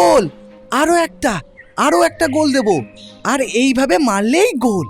গোল! আরও একটা আরও একটা গোল দেব। আর এইভাবে মারলেই গোল।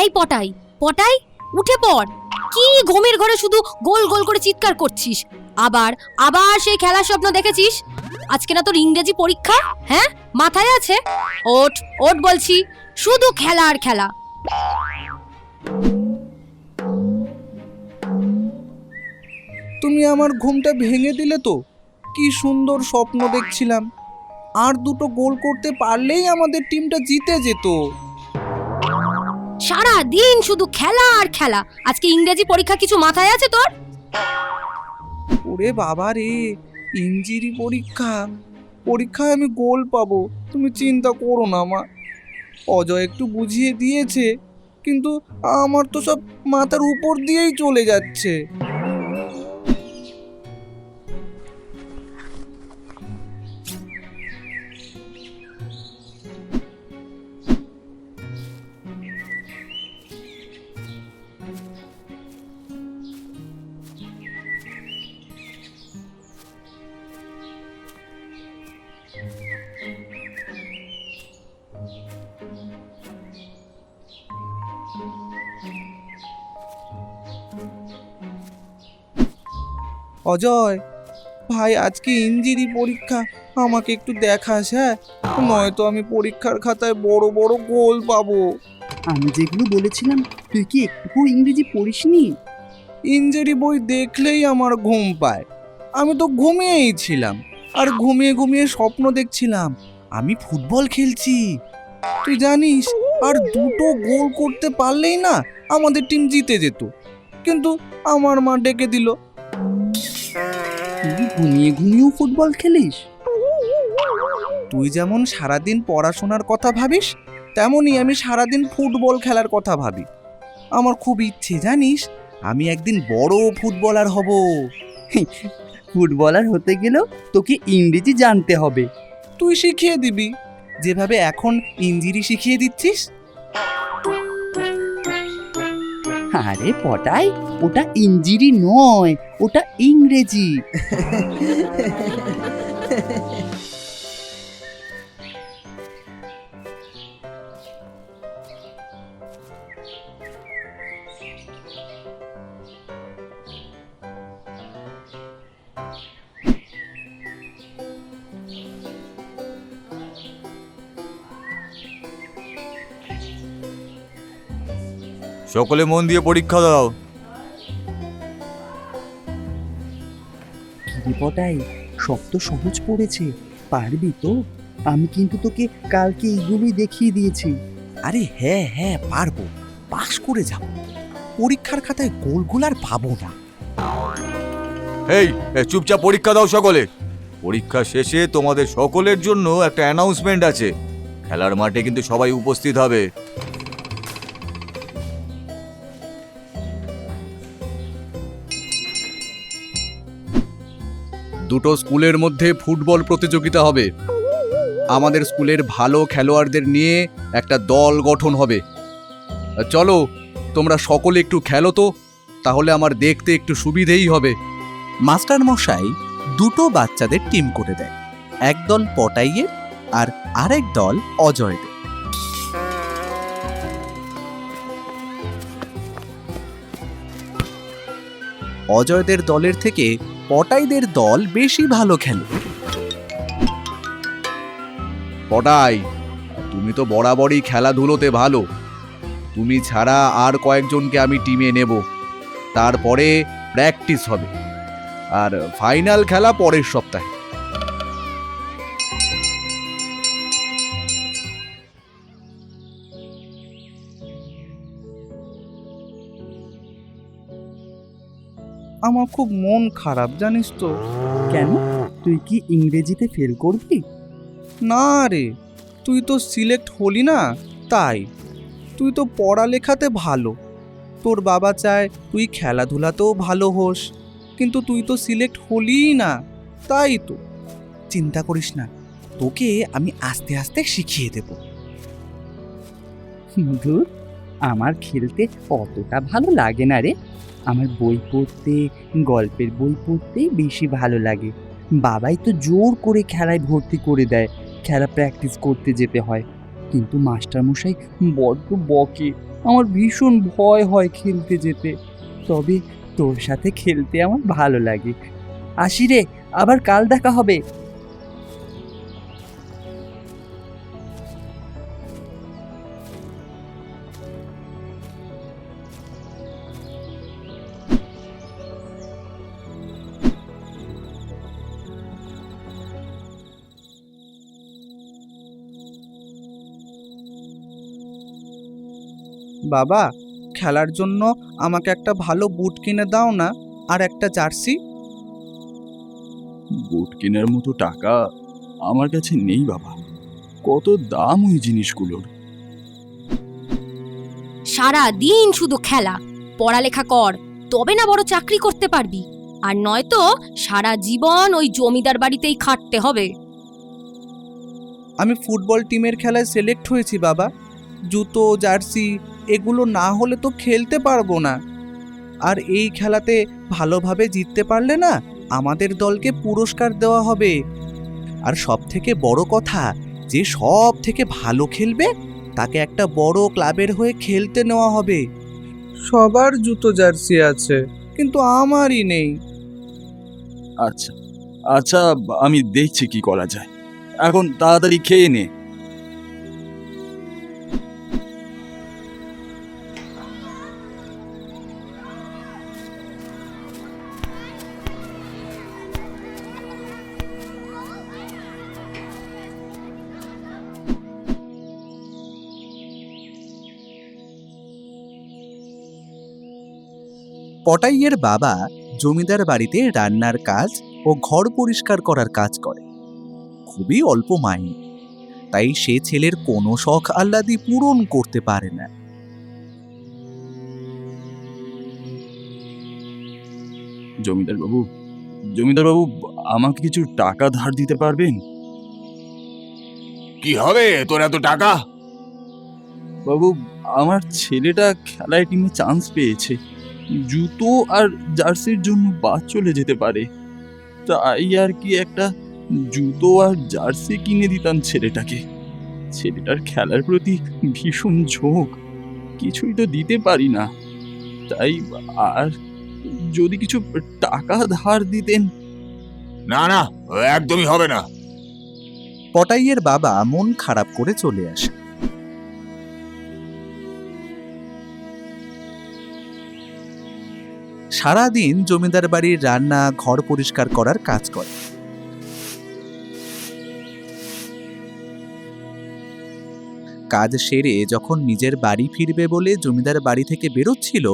এই পটাই পটাই, উঠে পড়। কি ঘুমের ঘরে শুধু গোল গোল করে চিৎকার করছিস? আবার আবার সেই খেলার স্বপ্ন দেখেছিস? আজকে না তোর ইংরেজি পরীক্ষা? হ্যাঁ? মাথায় আছে? ওট ওট বলছি, শুধু খেলা আর খেলা। তুমি আমার ঘুমটা ভেঙে দিলে তো? কি সুন্দর স্বপ্ন দেখছিলাম। আর দুটো গোল করতে পারলেই আমাদের টিমটা জিতে যেত। সারা দিন শুধু খেলা আর খেলা। আজকে ইংরেজি পরীক্ষা কিছু মাথায় আছে তোর? ওরে বাবা রে ইঞ্জিরি পরীক্ষা। পরীক্ষায় আমি গোল পাবো তুমি চিন্তা করো না মা। অজয় একটু বুঝিয়ে দিয়েছে কিন্তু আমার তো সব মাথার উপর দিয়েই চলে যাচ্ছে। অজয়। ভাই আজকে ইঞ্জিরি পরীক্ষা আমাকে একটু দেখাস হ্যাঁ? নয়তো আমি পরীক্ষার খাতায় বড় বড় গোল পাবো। আমি যেগুলো বলেছিলাম তুই কি একটু ইংরেজি পড়িসনি? ইঞ্জুরি বই দেখলেই আমার ঘুম পায়। আমি তো ঘুমিয়েই ছিলাম আর ঘুমিয়ে ঘুমিয়ে স্বপ্ন দেখছিলাম। আমি ফুটবল খেলছি। তুই জানিস আর দুটো গোল করতে পারলেই না আমাদের টিম জিতে যেত। কিন্তু আমার মা ডেকে দিল তুই ঘুমিয়ে ঘুমিয়েও ফুটবল খেলিস? তুই যেমন সারাদিন পড়াশোনার কথা ভাবিস তেমনই আমি সারাদিন ফুটবল খেলার কথা ভাবি। আমার খুব ইচ্ছে জানিস? আমি একদিন বড় ফুটবলার হব। ফুটবলার হতে গেলেও তোকে ইংরেজি জানতে হবে। তুই শিখিয়ে দিবি। যেভাবে এখন ইঞ্জিরি শিখিয়ে দিচ্ছিস আরে পটাই। ওটা ইঞ্জিরি নয় ওটা ইংরেজি। সকলে মন দিয়ে পরীক্ষা দাও। কিরে পটাই সব তো সহজ পড়েছে। পারবি তো? আমি কিন্তু তোকে কালকে এইগুলোই দেখিয়ে দিয়েছি। আরে হ্যাঁ হ্যাঁ পারব। পাশ করে যাব। পরীক্ষার খাতায় গোলগুল আর পাবো না। এই এ, চুপচাপ পরীক্ষা দাও সকলে। পরীক্ষা শেষে তোমাদের সকলের জন্য একটা অ্যানাউন্সমেন্ট আছে। খেলার মাঠে কিন্তু সবাই উপস্থিত হবে। দুটো স্কুলের মধ্যে ফুটবল প্রতিযোগিতা হবে। আমাদের স্কুলের ভালো খেলোয়াড়দের নিয়ে একটা দল গঠন হবে। চলো, তোমরা সকলে একটু খেলো তো, তাহলে আমার দেখতে একটু সুবিধেই হবে। মাস্টার মশাই দুটো বাচ্চাদের টিম করে দেয়। এক দল পটাইয়ের আর আরেক দল অজয়দের অজয়দের দলের থেকে পটাইদের দল বেশি ভালো খেলে। পটাই, তুমি তো বরাবরই খেলাধুলোতে ভালো। তুমি ছাড়া আর কয়েকজনকে আমি টিমে নেব। তারপরে প্র্যাকটিস হবে। আর ফাইনাল খেলা পরের সপ্তাহে। আমার খুব মন খারাপ, জানিস তো। কেন? তুই কি ইংরেজিতে ফেল করবি? না রে, তুই তো সিলেক্ট হলি না, তাই। তুই তো পড়ালেখাতে ভালো। তোর বাবা চায় তুই খেলাধুলাতেও ভালো হোস, কিন্তু তুই তো সিলেক্ট হলিই না, তাই তো। চিন্তা করিস না, তোকে আমি আস্তে আস্তে শিখিয়ে দেব। আমার খেলতে অতটা ভালো লাগে না রে। আমার বই পড়তে, গল্পের বই পড়তেই বেশি ভালো লাগে। বাবাই তো জোর করে খেলায় ভর্তি করে দেয়, খেলা প্র্যাকটিস করতে যেতে হয়। কিন্তু মাস্টারমশাই বড্ড বকে, আমার ভীষণ ভয় হয় খেলতে যেতে। তবে তোর সাথে খেলতে আমার ভালো লাগে। আসি রে আবার কাল দেখা হবে। বাবা খেলার জন্য আমাকে একটা ভালো বুট কিনে দাও না আর একটা জার্সি। বুট কেনার মতো টাকা আমার কাছে নেই বাবা। কত দাম ওই জিনিসগুলোর। সারা দিন শুধু খেলা পড়ালেখা কর তবে না বড় চাকরি করতে পারবি। আর নয়তো সারা জীবন ওই জমিদার বাড়িতেই খাটতে হবে। আমি ফুটবল টিমের খেলায় সিলেক্ট হয়েছি বাবা। জুতো জার্সি এগুলো না হলে তো খেলতে পারব না। আর এই খেলাতে ভালোভাবে জিততে পারলে না আমাদের দলকে পুরস্কার দেওয়া হবে। আর সব থেকে বড় কথা, যে সব থেকে ভালো খেলবে তাকে একটা বড় ক্লাবের হয়ে খেলতে নেওয়া হবে। সবার জুতো জার্সি আছে, কিন্তু আমারই নেই। আচ্ছা আচ্ছা আমি দেখছি কি করা যায়। এখন তাড়াতাড়ি খেয়ে নে। পটাইয়ের বাবা জমিদার বাড়িতে রান্নার কাজ ও ঘর পরিষ্কার করার কাজ করে। খুবই অল্প মাইনে তাই সে ছেলের কোনো শখ আহ্লাদি পূরণ করতে পারে না। জমিদার বাবু জমিদার বাবু আমাকে কিছু টাকা ধার দিতে পারবেন? কি হবে? তোর এত টাকা? বাবু আমার ছেলেটা খেলায় টিমে চান্স পেয়েছে। জুতো আর জার্সির জন্য বাদ চলে যেতে পারে। তাই আর কি একটা জুতো আর জার্সি কিনে দিতাম ছেলেটাকে। ছেলেটার খেলার প্রতি ভীষণ ঝোঁক। কিছুই তো দিতে পারি না। তাই আর যদি কিছু টাকা ধার দিতেন। না না একদমই হবে না। পটাইয়ের বাবা মন খারাপ করে চলে আসে। সারাদিন জমিদার বাড়ির রান্না, ঘর পরিষ্কার করার কাজ করে। কাজ সেরে যখন নিজের বাড়ি ফিরবে বলে জমিদার বাড়ি থেকে বেরোচ্ছিল,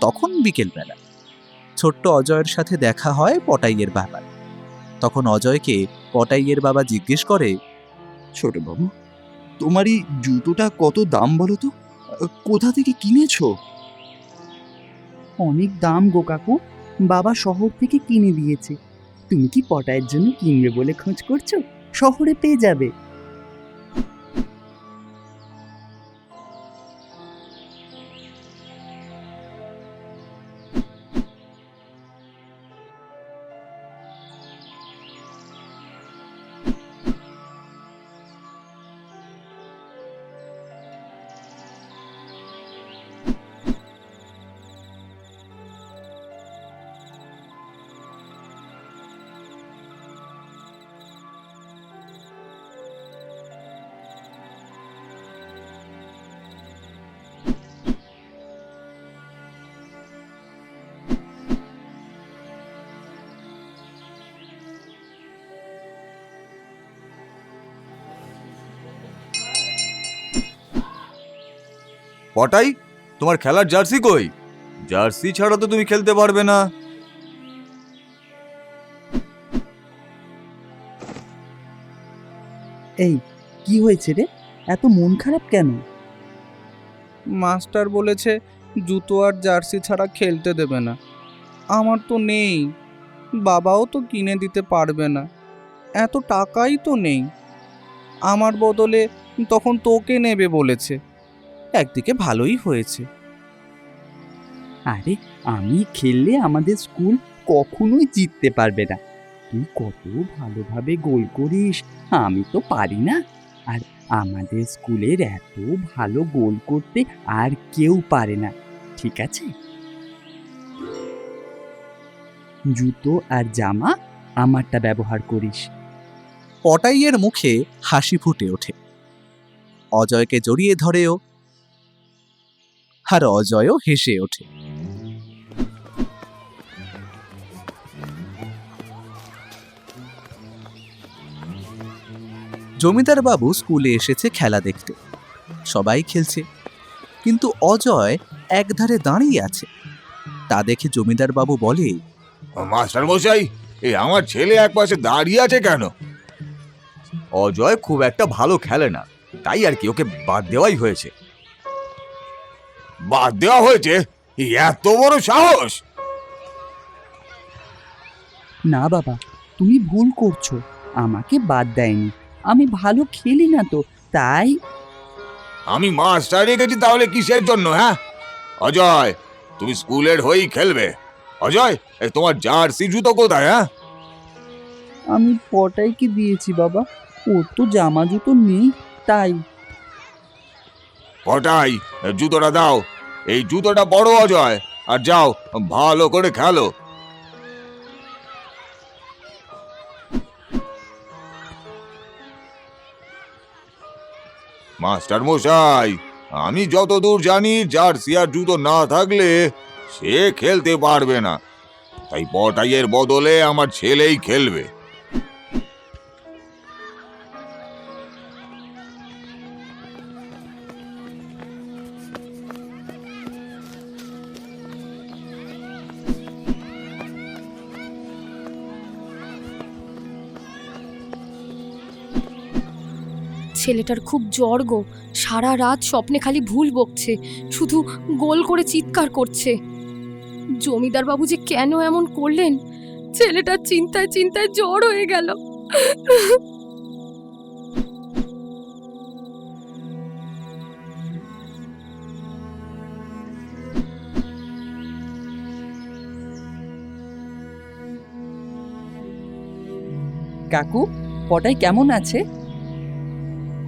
তখন বিকেলবেলা। ছোট্ট অজয়ের সাথে দেখা হয় পটাইয়ের বাবার। তখন অজয়কে পটাইয়ের বাবা জিজ্ঞেস করে, ছোট বাবু তোমার এই জুতোটা কত দাম বলো তো? কোথা থেকে কিনেছো? অনেক দাম গো কাকু। বাবা শহর থেকে কিনে দিয়েছে। তুমি কি পটায়ের জন্য কিনবে বলে খোঁজ করছ? শহরে পেয়ে যাবে। পটাই তোমার খেলার জার্সি কই? জার্সি ছাড়া তো তুমি খেলতে পারবে না। এই কি হয়েছে রে? এত মন খারাপ কেন? মাস্টার বলেছে জুতো আর জার্সি ছাড়া খেলতে দেবে না। আমার তো নেই। বাবাও তো কিনে দিতে পারবে না। এত টাকাই তো নেই। আমার বদলে তখন তোকে নেবে বলেছে। একদিকে ভালোই হয়েছে। আরে, আমি খেললে আমাদের স্কুল কখনোই জিততে পারবে না। তুই কত ভালোভাবে গোল করিস, আমি তো পারি না। আর আমাদের স্কুলের এত ভালো গোল করতে আর কেউ পারে না, ঠিক আছে? জুতো আর জামা আমারটা ব্যবহার করিস। পটাইয়ের মুখে হাসি ফুটে ওঠে। অজয়কে জড়িয়ে ধরেও আর অজয়ও হেসে ওঠে। জমিদার বাবু স্কুলে এসেছে খেলা দেখতে। সবাই খেলছে। কিন্তু অজয় একধারে দাঁড়িয়ে আছে। তা দেখে জমিদার বাবু বলে, মাস্টার মশাই এই আমার ছেলে এক পাশে দাঁড়িয়ে আছে কেন? অজয় খুব একটা ভালো খেলে না, তাই আর কি ওকে বাদ দেওয়াই হয়েছে। বাদ দেওয়া হয়েছে। এত বড় সাহস! না বাবা তুমি ভুল করছ। আমাকে বাদ দেয়নি। আমি ভালো খেলি না তো তাই আমি মাস্টার রেখেছি তাহলে কিসের জন্য হ্যাঁ? অজয় তুমি স্কুলের হয়েই খেলবে। অজয় তোমার জার্সি জুতো কোথায় হ্যাঁ? আমি পটাইকে দিয়েছি বাবা। ওর তো জামা জুতো নেই তাই কটাই? জুতোটা দাও। এই জুতোটা বড় অজয়। আর যাও, ভালো করে খেলো। মাস্টার মশাই আমি যতদূর জানি, জার্সি আর জুতো না থাকলে সে খেলতে পারবে না। তাই পটাইয়ের বদলে আমার ছেলেই খেলবে। ছেলেটার খুব জ্বর গো। সারা রাত স্বপ্নে খালি ভুল বকছে, শুধু গোল করে চিৎকার করছে। জমিদার বাবু যে কেন এমন করলেন? ছেলেটার চিন্তায় চিন্তায় জ্বর হয়ে গেল। কাকু, পটাই কেমন আছে?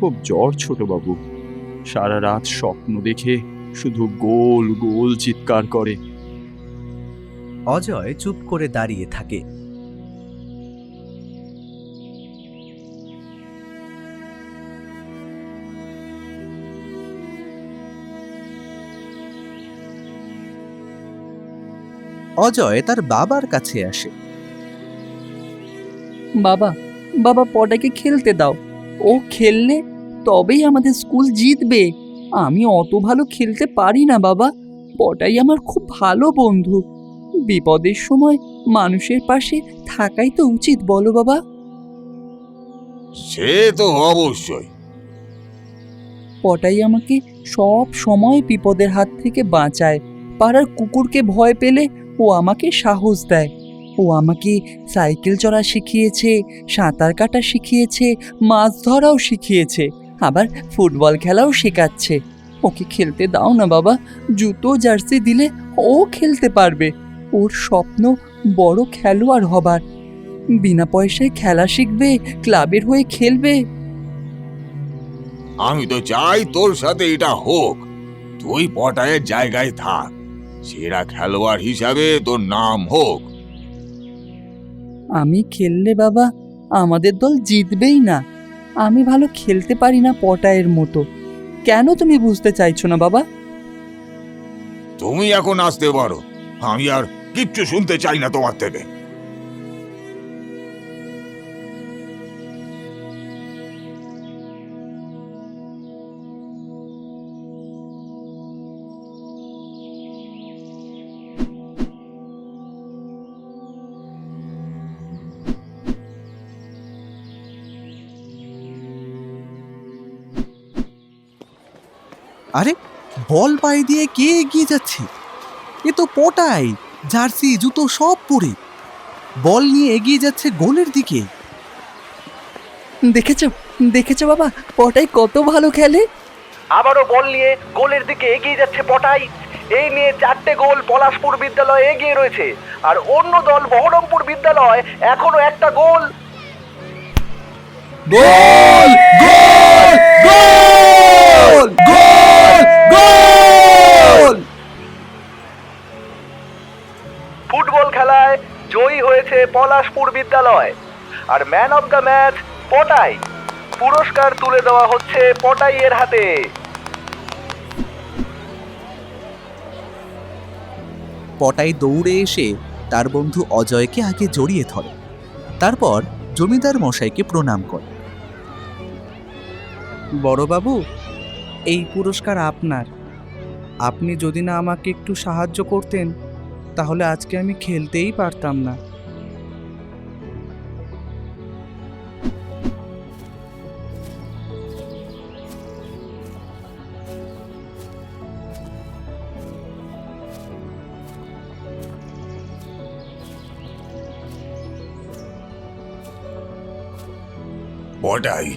খুব জ্বর ছোট বাবু সারা রাত স্বপ্ন দেখে শুধু গোল গোল চিৎকার করে। অজয় চুপ করে দাঁড়িয়ে থাকে। অজয় তার বাবার কাছে আসে। বাবা বাবা পটাইকে খেলতে দাও। ও খেললে তবেই আমাদের স্কুল জিতবে। আমি অত ভালো খেলতে পারি না বাবা। পটাই আমার খুব ভালো বন্ধু। বিপদের সময় মানুষের পাশে থাকাই তো উচিত বলো বাবা। সে তো অবশ্যই। পটাই আমাকে সব সময় বিপদের হাত থেকে বাঁচায়। পাড়ার কুকুরকে ভয় পেলে ও আমাকে সাহস দেয়। ও আমাকে সাইকেল চড়া শিখিয়েছে সাঁতার কাটা শিখিয়েছে মাছ ধরাও শিখিয়েছে। আবার ফুটবল খেলাও শেখাচ্ছে। ওকে খেলতে দাও না বাবা জুতো জার্সি দিলে ও খেলতে পারবে। ওর স্বপ্ন বড় খেলোয়াড় হবার। বিনা পয়সায় খেলা শিখবে ক্লাবের হয়ে খেলবে। আমি তো চাই তোর সাথে এটা হোক। তুই পটায়ের জায়গায় থাক। সেরা খেলোয়াড় হিসাবে তোর নাম হোক। আমি খেললে বাবা আমাদের দল জিতবেই না। আমি ভালো খেলতে পারি না পটায়ের মতো। কেন তুমি বুঝতে চাইছো না, বাবা? তুমি এখন আসতে পারো। আমি আর কিচ্ছু শুনতে চাই না তোমার থেকে। আরে বল পায়ে দিয়ে কে এগিয়ে যাচ্ছে? এ তো পটাই জার্সি জুতো সব পরে। বল নিয়ে এগিয়ে যাচ্ছে গোলের দিকে। দেখেছ দেখেছ বাবা পটাই কত ভালো খেলে। আবারও বল নিয়ে গোলের দিকে এগিয়ে যাচ্ছে পটাই। এই নিয়ে চারটে গোল পলাশপুর বিদ্যালয় এগিয়ে রয়েছে। আর অন্য দল বহরমপুর বিদ্যালয় এখনও একটা গোল। গোল! গোল! পলাশপুর বিদ্যালয়। আর man of the match Patai. পুরস্কার তুলে দেওয়া হচ্ছে পটাইয়ের হাতে। পটাই দৌড়ে এসে তার বন্ধু অজয়কে আগে জড়িয়ে ধরে। তারপর জমিদার মশাইকে প্রণাম করে। বড়বাবু, এই পুরস্কার আপনার। আপনি যদি না আমাকে একটু সাহায্য করতেন, তাহলে আজকে আমি খেলতেই পারতাম না। পটাই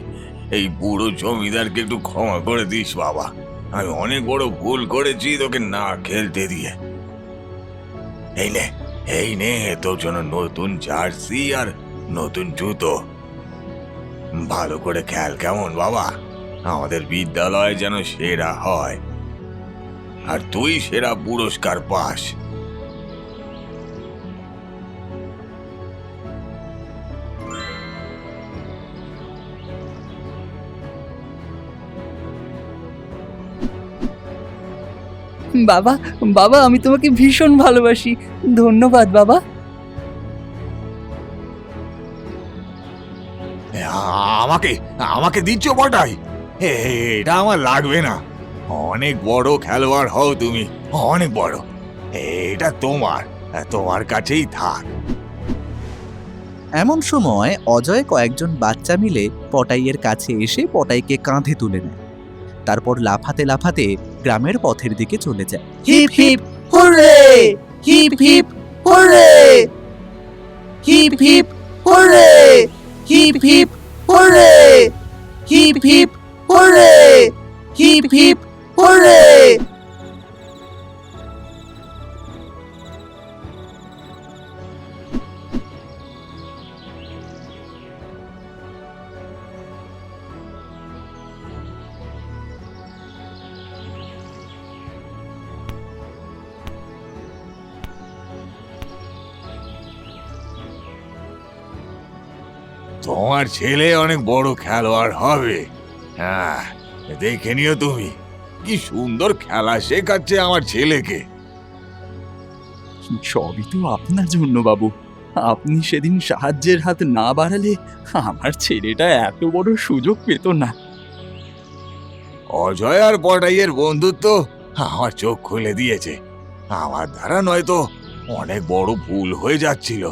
এই বুড়ো জমিদারকে একটু ক্ষমা করে দিস, বাবা। আমি অনেক বড় ভুল করেছি তোকে না খেলতে দিয়ে। এই নে এই নে, তোর জন্য নতুন জার্সি আর নতুন জুতো। ভালো করে খেল কেমন, বাবা? আমাদের বিদ্যালয় যেন সেরা হয়। আর তুই সেরা পুরস্কার পাস। বাবা বাবা আমি তোমাকে ভীষণ ভালোবাসি। ধন্যবাদ বাবা। আমাকে আমাকে দিচ্ছ পটাই এ- এটা আমার লাগবে না। অনেক বড় খেলোয়াড় হও তুমি অনেক বড়। এটা তোমার তোমার কাছেই থাক। এমন সময় অজয় কয়েকজন বাচ্চা মিলে পটাইয়ের কাছে এসে পটাইকে কাঁধে তুলে নেয়। তারপর লাফাতে লাফাতে গ্রামের পথের দিকে চলে যায়। Hip hip hurray! Hip hip hurray! Hip hip hurray! Hip hip hurray! Hip hip hurray! Hip hip hurray! তোমার ছেলে অনেক বড় খেলোয়াড় হবে। হ্যাঁ দেখে নিও তুমি কি সুন্দর খেলা শেখাচ্ছে আমার ছেলেকে। সবই তো আপনার জন্য বাবু। আপনি সেদিন সাহায্যের হাত না বাড়ালে আমার ছেলেটা এত বড় সুযোগ পেত না। অজয় আর পটাইয়ের বন্ধুত্ব আমার চোখ খুলে দিয়েছে। আমার দ্বারা নয়তো অনেক বড় ভুল হয়ে যাচ্ছিল।